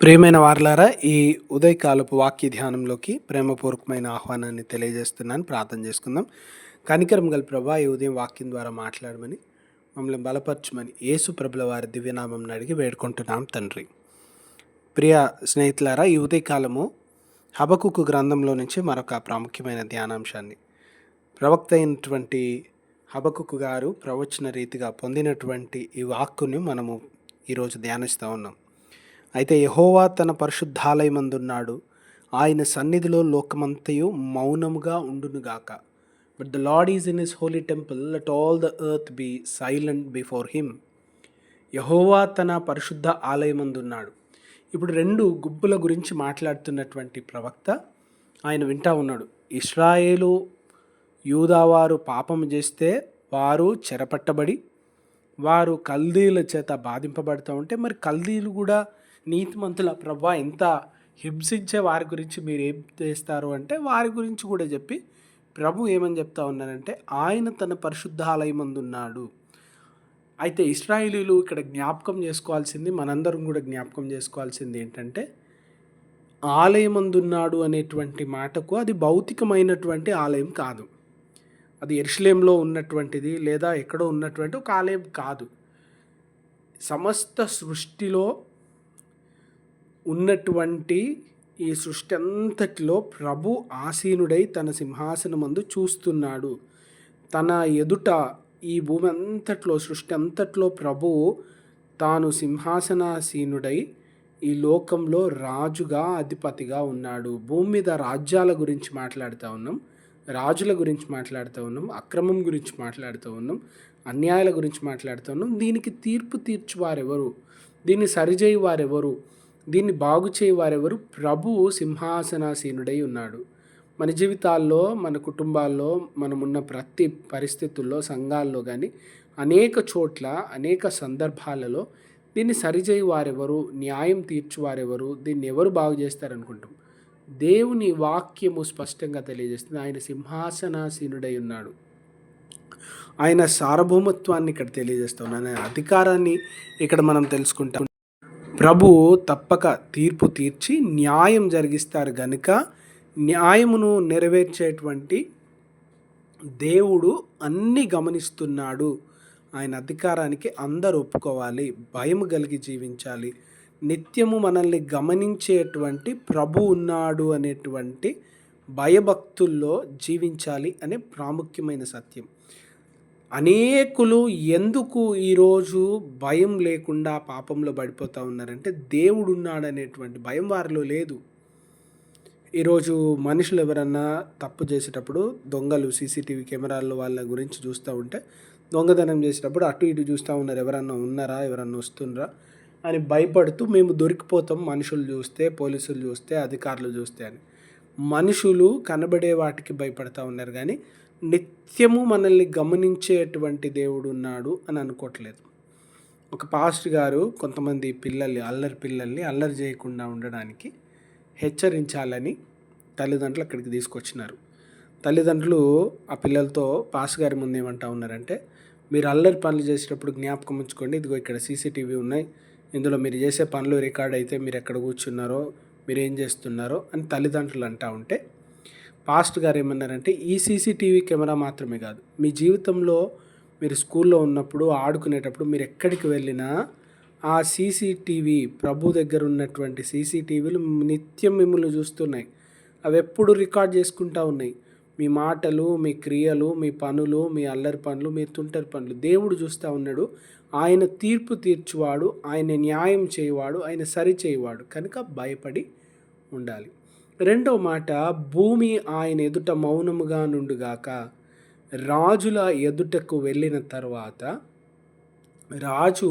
ప్రియమైన వార్లారా ఈ ఉదయకాలపు వాక్య ధ్యానంలోకి ప్రేమపూర్వకమైన ఆహ్వానాన్ని తెలియజేస్తున్నాను. ప్రార్థన చేసుకుందాం. కనికరం గల ప్రభా ఈ ఉదయం వాక్యం ద్వారా మాట్లాడమని మమ్మల్ని బలపరచమని యేసు ప్రభుల వారి దివ్యనామం అడిగి వేడుకుంటున్నాం తండ్రి. ప్రియ స్నేహితులారా ఈ ఉదయకాలము హబకుకు గ్రంథంలో నుంచి మరొక ప్రాముఖ్యమైన ధ్యానాంశాన్ని. ప్రవక్త అయినటువంటి హబకుకు గారు ప్రవచన రీతిగా పొందినటువంటి ఈ వాక్కుని మనము ఈరోజు ధ్యానిస్తూ ఉన్నాం. అయితే యహోవా తన పరిశుద్ధాలయమందున్నాడు. ఆయన సన్నిధిలో లోకమంతయు మౌనముగా ఉండునుగాక. But the lord is in his holy temple let all the earth be silent before him యహోవా తన పరిశుద్ధ ఆలయమందున్నాడు. ఇప్పుడు రెండు గుబ్బుల గురించి మాట్లాడుతున్నటువంటి ప్రవక్త ఆయన వింటా ఉన్నాడు. ఇస్రాయేలు యూదావారు పాపం చేస్తే వారు చెరపట్టబడి వారు కల్దీల చేత బాధింపబడుతూ ఉంటే మరి కల్దీలు కూడా నీతిమంతుల ప్రభా ఎంత హింసించే వారి గురించి మీరు ఏం చేస్తారు అంటే వారి గురించి కూడా చెప్పి ప్రభు ఏమని చెప్తా ఉన్నారంటే ఆయన తన పరిశుద్ధాలయమందున్నాడు. అయితే ఇస్రాయిలీలు ఇక్కడ జ్ఞాపకం చేసుకోవాల్సింది మనందరం కూడా జ్ఞాపకం చేసుకోవాల్సింది ఏంటంటే ఆలయమందున్నాడు అనేటువంటి మాటకు అది భౌతికమైనటువంటి ఆలయం కాదు. అది ఎరుషలేంలో ఉన్నటువంటిది లేదా ఎక్కడో ఉన్నటువంటి ఒక ఆలయం కాదు. సమస్త సృష్టిలో ఉన్నటువంటి ఈ సృష్టి అంతటిలో ప్రభు ఆసీనుడై తన సింహాసనమందు చూస్తున్నాడు. తన ఎదుట ఈ భూమి అంతట్లో సృష్టి అంతట్లో ప్రభు తాను సింహాసనాసీనుడై ఈ లోకంలో రాజుగా అధిపతిగా ఉన్నాడు. భూమి మీద రాజ్యాల గురించి మాట్లాడుతూ ఉన్నాం. రాజుల గురించి మాట్లాడుతూ ఉన్నాం. అక్రమం గురించి మాట్లాడుతూ ఉన్నాం. అన్యాయాల గురించి మాట్లాడుతూ ఉన్నాం. దీనికి తీర్పు తీర్చువారెవరు? దీన్ని సరిచేయి వారెవరు దీన్ని బాగు చేయవారెవరు? ప్రభువు సింహాసనాసీనుడై ఉన్నాడు. మన జీవితాల్లో మన కుటుంబాల్లో మనమున్న ప్రతి పరిస్థితుల్లో సంఘాల్లో కానీ అనేక చోట్ల అనేక సందర్భాలలో దీన్ని సరిచేయి వారెవరు న్యాయం తీర్చువారెవరు? దీన్ని ఎవరు బాగు చేస్తారనుకుంటాం? దేవుని వాక్యము స్పష్టంగా తెలియజేస్తుంది. ఆయన సింహాసనాసీనుడై ఉన్నాడు. ఆయన సార్వభౌమత్వాన్ని ఇక్కడ తెలియజేస్తాం ఆయన అధికారాన్ని ఇక్కడ మనం తెలుసుకుంటాం. ప్రభు తప్పక తీర్పు తీర్చి న్యాయం జరిగిస్తారు గనుక న్యాయమును నెరవేర్చేటువంటి దేవుడు అన్ని గమనిస్తున్నాడు. ఆయన అధికారానికి అందరు ఒప్పుకోవాలి భయం కలిగి జీవించాలి. నిత్యము మనల్ని గమనించేటువంటి ప్రభు ఉన్నాడు అనేటువంటి భయభక్తుల్లో జీవించాలి అనే ప్రాముఖ్యమైన సత్యం. అనేకులు ఎందుకు ఈరోజు భయం లేకుండా పాపంలో పడిపోతూ ఉన్నారంటే దేవుడు ఉన్నాడనేటువంటి భయం వారిలో లేదు. ఈరోజు మనుషులు ఎవరన్నా తప్పు చేసేటప్పుడు దొంగలు సీసీటీవీ కెమెరాల్లో వాళ్ళ గురించి చూస్తూ ఉంటే దొంగతనం చేసేటప్పుడు అటు ఇటు చూస్తూ ఉన్నారు ఎవరన్నా ఉన్నారా ఎవరన్నా వస్తున్నారా అని భయపడుతూ మేము దొరికిపోతాం మనుషులు చూస్తే పోలీసులు చూస్తే అధికారులు చూస్తే అని. మనుషులు కనబడే వాటికి భయపడతా ఉన్నారు కానీ నిత్యము మనల్ని గమనించేటువంటి దేవుడు ఉన్నాడు అని అనుకోవట్లేదు. ఒక పాస్ట్ గారు కొంతమంది పిల్లల్ని అల్లరి పిల్లల్ని అల్లరి చేయకుండా ఉండడానికి హెచ్చరించాలని తల్లిదండ్రులు అక్కడికి తీసుకొచ్చినారు. తల్లిదండ్రులు ఆ పిల్లలతో పాస్ గారి ముందు ఏమంటా ఉన్నారంటే మీరు అల్లరి పనులు చేసేటప్పుడు జ్ఞాపకం ఉంచుకోండి. ఇదిగో ఇక్కడ సీసీటీవీ ఉన్నాయి. ఇందులో మీరు చేసే పనులు రికార్డ్ అయితే మీరు ఎక్కడ కూర్చున్నారో మీరు ఏం చేస్తున్నారో అని తల్లిదండ్రులు అంటా ఉంటే పాస్ట్ గారు ఏమన్నారంటే ఈ సీసీటీవీ కెమెరా మాత్రమే కాదు. మీ జీవితంలో మీరు స్కూల్లో ఉన్నప్పుడు ఆడుకునేటప్పుడు మీరు ఎక్కడికి వెళ్ళినా ఆ సీసీటీవీ ప్రభు దగ్గర ఉన్నటువంటి సీసీటీవీలు నిత్యం మిమ్మల్ని చూస్తున్నాయి. అవి ఎప్పుడు రికార్డ్ చేసుకుంటూ ఉన్నాయి. మీ మాటలు మీ క్రియలు మీ పనులు మీ అల్లరి పనులు మీ తుంటరి పనులు. దేవుడు చూస్తూ ఉన్నాడు. ఆయన తీర్పు తీర్చువాడు. ఆయన న్యాయం చేయవాడు. ఆయన సరి చేయవాడు. కనుక భయపడి ఉండాలి. రెండో మాట భూమి ఆయన ఎదుట మౌనముగా నుండుగాక రాజుల ఎదుటకు వెళ్ళిన తర్వాత రాజు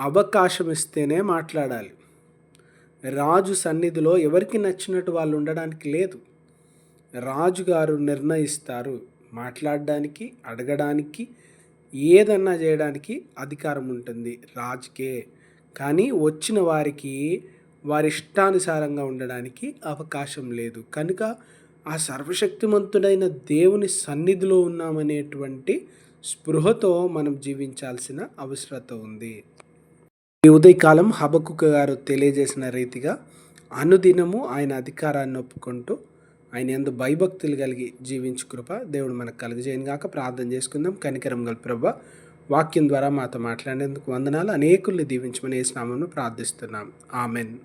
అవకాశం ఇస్తేనే మాట్లాడాలి. రాజు సన్నిధిలో ఎవరికి నచ్చినట్టు వాళ్ళు ఉండడానికి లేదు. రాజుగారు నిర్ణయిస్తారు మాట్లాడడానికి అడగడానికి ఏదన్నా చేయడానికి అధికారం ఉంటుంది రాజుకే. కానీ వచ్చిన వారికి వారి ఇష్టానుసారంగా ఉండడానికి అవకాశం లేదు. కనుక ఆ సర్వశక్తిమంతుడైన దేవుని సన్నిధిలో ఉన్నామనేటువంటి స్పృహతో మనం జీవించాల్సిన అవసరత ఉంది. ఈ ఉదయకాలం హబకుక గారు తెలియజేసిన రీతిగా అనుదినము ఆయన అధికారాన్ని ఒప్పుకుంటూ ఆయన ఎందు భయభక్తులు కలిగి జీవించు కృప దేవుడు మనకు కలుగజేయను గాక. ప్రార్థన చేసుకుందాం. కనికరం గల ప్రభ వాక్యం ద్వారా మాతో మాట్లాడేందుకు వందనాలు. అనేకుల్ని దీవించమని ఏ స్నామను ప్రార్థిస్తున్నాం. ఆమెన్.